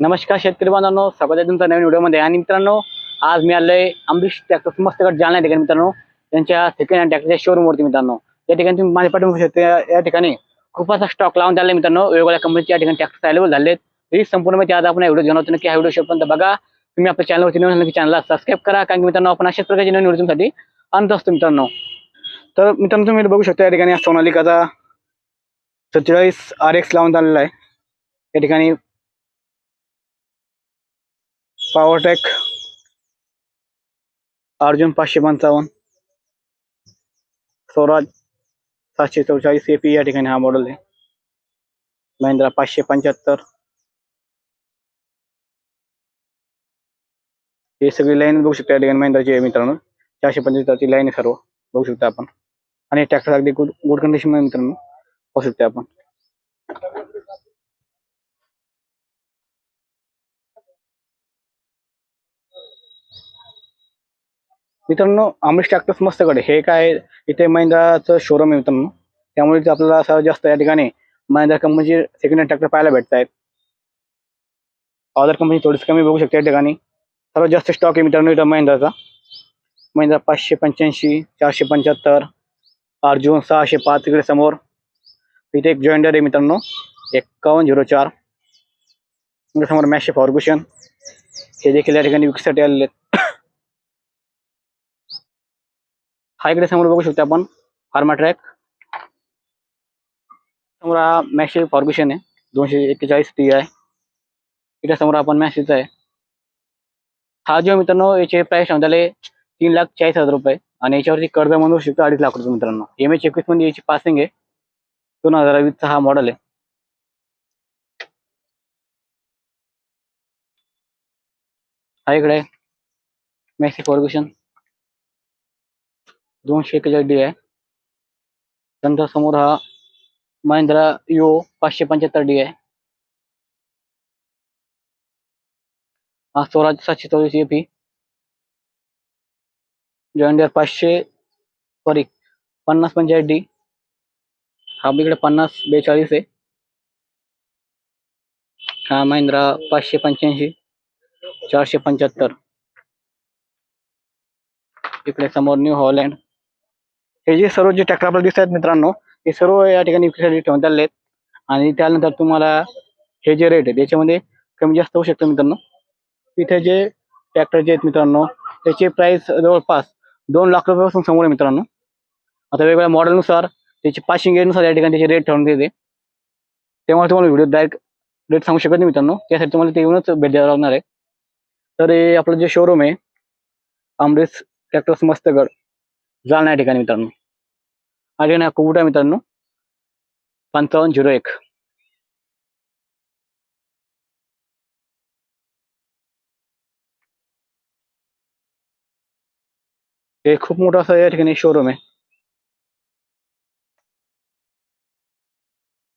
नमस्कार शेतकरी बांधवांनो स्वागत आहे तुमचा नवीन व्हिडिओमध्ये. आणि मित्रांनो आज मी आलोय अमरीश ट्रॅक्टर मस्तगड जालना ठिकाणी मित्रांनो. त्यांच्या सेकंड हँड ट्रॅक्टरच्या शोरूमवरती मित्रांनो. या ठिकाणी तुम्ही माझ्या पाठवू शकता या ठिकाणी खूप असा स्टॉक लावून झाला मित्रांनो. वेगवेगळ्या कंपनीच्या या ठिकाणी ट्रॅक्टर अवेलेबल झाले ही संपूर्ण माहिती आज आपण व्हिडिओ घेऊन होतो नक्की हा व्हिडिओ शेवटपर्यंत बघा. तुम्ही आपल्या चॅनलवरती नवीन की चॅनलला सबस्क्राईब करा. कारण की मित्रांनो आपण अशाच प्रकारचे नवीन व्हिडिओसाठी आणत असतो मित्रांनो. तर मित्रांनो तुम्ही बघू शकता या ठिकाणी सोनालिकाचा सत्तेचाळीस आर एक्स लावून झालेला आहे. या ठिकाणी पॉवरटेक अर्जुन पाचशे पंचावन्न स्वराज सातशे चौचाळीस ए पी या ठिकाणी हा मॉडेल आहे. महिंद्रा पाचशे पंच्याहत्तर. हे सगळी लाईन बघू शकता या ठिकाणी महिंद्राची आहे मित्रांनो. चारशे पंचेचाळीसची लाईन आहे सर्व. बघू शकता आपण. आणि ट्रॅक्टर अगदी गुड गुड कंडिशनमध्ये मित्रांनो. पाहू शकता आपण. मित्रांनो अमरीश ट्रॅक्टर्स मस्तकडे. हे काय इथे महिंद्राचं शोरूम आहे मित्रांनो. त्यामुळे इथे आपल्याला असं जास्त या ठिकाणी महिंद्रा कंपनीचे सेकंड हँड ट्रॅक्टर पाहायला भेटत आहेत अदर कंपनी थोडीच कमी बघू शकते या ठिकाणी. सर्वात जास्त स्टॉक आहे मित्रांनो इथं महिंद्राचा. महिंद्रा पाचशे पंच्याऐंशी चारशे पंच्याहत्तर अर्जुन सहाशे पाच इकडे समोर. इथे एक जॉईंडर आहे मित्रांनो. एक्कावन्न झिरो चार. समोर मॅशे फॉर्ग्युशन हे देखील या ठिकाणी विकसाठी आलेले आहेत. हा इकडे समोर बघू शकतो आपण. फार्मा ट्रॅक समोर हा मॅशे फॉर्ग्युशन आहे. दोनशे एक्केचाळीस टी आहे इकडे समोर आपण मॅशेचा आहे. हा जो मित्रांनो याचे प्राइस त्याला तीन लाख चाळीस हजार रुपये. आणि याच्यावरती कर्ज म्हणू शकतो अडीच लाख रुपये मित्रांनो. एम एच एकवीसमध्ये याची पासिंग आहे. दोन हजार वीसचा हा मॉडेल आहे. हा इकडे मॅक्सी फॉर्ग्युशन दोनशे एक्केचाळीस डी आहे त्यानंतर समोर हा महिंद्रा यो पाचशे पंच्याहत्तर डी आहे हा स्वराज सातशे चौवीस ए पी जॉइंडियर पाचशे सॉरी पन्नास पंचाळीस डी हा इकडे पन्नास बेचाळीस आहे हा महिंद्रा पाचशे पंच्याऐंशी, चारशे पंच्याहत्तर. इकडे समोर न्यू हॉलँड हे जे सर्व जे ट्रॅक्टर आपल्याला दिसत आहेत मित्रांनो हे सर्व या ठिकाणी विक्रीसाठी ठेवण्यात आहेत आणि त्यानंतर तुम्हाला हे जे रेट आहेत याच्यामध्ये कमी जास्त होऊ शकतं मित्रांनो. इथे जे ट्रॅक्टर जे आहेत मित्रांनो त्याचे प्राइस जवळपास दोन लाख रुपयापासून समोर आहे मित्रांनो. आता वेगवेगळ्या मॉडेलनुसार त्याचे पासिंगनुसार या ठिकाणी त्याचे रेट ठेवून येते त्यामुळे तुम्हाला व्हिडिओ डायरेक्ट रेट सांगू शकत नाही मित्रांनो. त्यासाठी तुम्हाला ते येऊनच भेट द्यावं लागणार आहे. तर हे आपलं जे शोरूम आहे अमरेस ट्रॅक्टर्स मस्तगड. जालना या ठिकाणी मित्रांनो. आणि ठिकाणी कुठं आहे मित्रांनो. पंचावन्न झिरो एक. हे खूप मोठं असं या ठिकाणी शोरूम आहे.